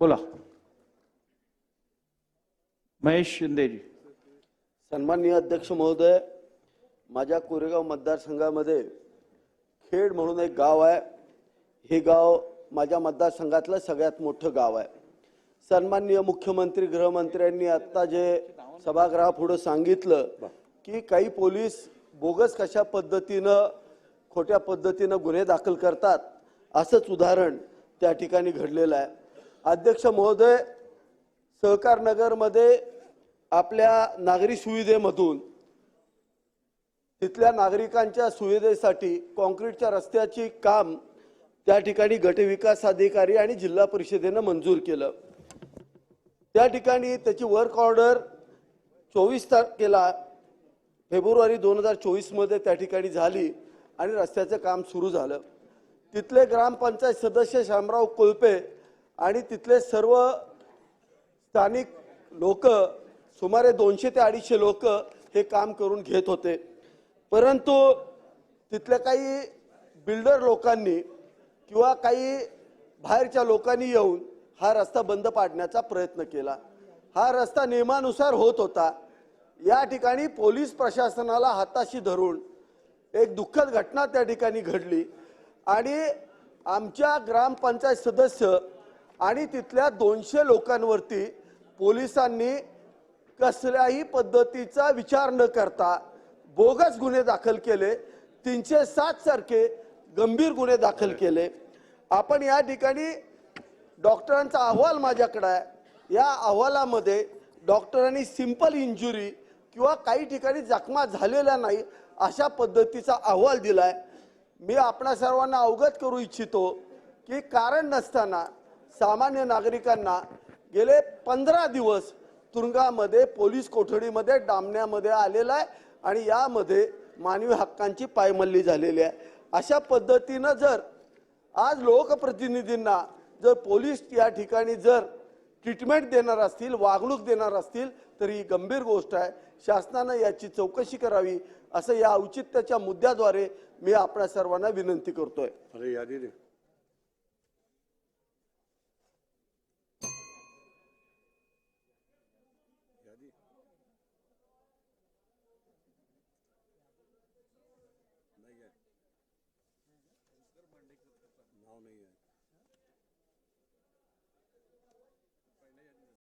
बोला. महेश शिंदेजी सन्माननीय अध्यक्ष महोदय माझ्या कोरेगाव मतदारसंघामध्ये खेड म्हणून एक गाव आहे. हे गाव माझ्या मतदारसंघातलं सगळ्यात मोठं गाव आहे. सन्माननीय मुख्यमंत्री गृहमंत्र्यांनी आत्ता जे सभागृहापुढं सांगितलं की काही पोलीस बोगस कशा पद्धतीनं खोट्या पद्धतीनं गुन्हे दाखल करतात असंच उदाहरण त्या ठिकाणी घडलेलं आहे. अध्यक्ष महोदय सहकार नगरमध्ये आपल्या नागरी सुविधेमधून तिथल्या नागरिकांच्या सुविधेसाठी कॉन्क्रीटच्या रस्त्याची काम त्या ठिकाणी गटविकास अधिकारी आणि जिल्हा परिषदेनं मंजूर केलं. त्या ठिकाणी त्याची वर्क ऑर्डर चोवीस तारखेला फेब्रुवारी दोन हजार चोवीसमध्ये त्या ठिकाणी झाली आणि रस्त्याचं काम सुरू झालं. तिथले ग्रामपंचायत सदस्य शामराव कोल्पे आणि तिथले सर्व स्थानिक लोक सुमारे दोनशे ते अडीचशे लोक हे काम करून घेत होते. परंतु तिथल्या काही बिल्डर लोकांनी किंवा काही बाहेरच्या लोकांनी येऊन हा रस्ता बंद पाडण्याचा प्रयत्न केला. हा रस्ता नियमानुसार होत होता. या ठिकाणी पोलीस प्रशासनाला हाताशी धरून एक दुःखद घटना त्या ठिकाणी घडली आणि आमच्या ग्रामपंचायत सदस्य आणि तिथल्या दोनशे लोकांवरती पोलिसांनी कसल्याही पद्धतीचा विचार न करता बोगस गुन्हे दाखल केले. तीनशे सात सारखे गंभीर गुन्हे दाखल केले. आपण या ठिकाणी डॉक्टरांचा अहवाल माझ्याकडे आहे. या अहवालामध्ये डॉक्टरांनी सिंपल इंजुरी किंवा काही ठिकाणी जखमा झालेल्या नाही अशा पद्धतीचा अहवाल दिलाय. मी आपणा सर्वांना अवगत करू इच्छितो की कारण नसताना सामान्य नागरिकांना गेले पंधरा दिवस तुरुंगामध्ये पोलीस कोठडीमध्ये डांबण्यामध्ये आलेला आहे आणि यामध्ये मानवी हक्कांची पायमल्ली झालेली आहे. अशा पद्धतीनं जर आज लोकप्रतिनिधींना जर पोलीस या ठिकाणी जर ट्रीटमेंट देणार असतील वागणूक देणार असतील तर ही गंभीर गोष्ट आहे. शासनानं याची चौकशी करावी असं या औचित्याच्या मुद्द्याद्वारे मी आपल्या सर्वांना विनंती करतोय. अरे यादी دي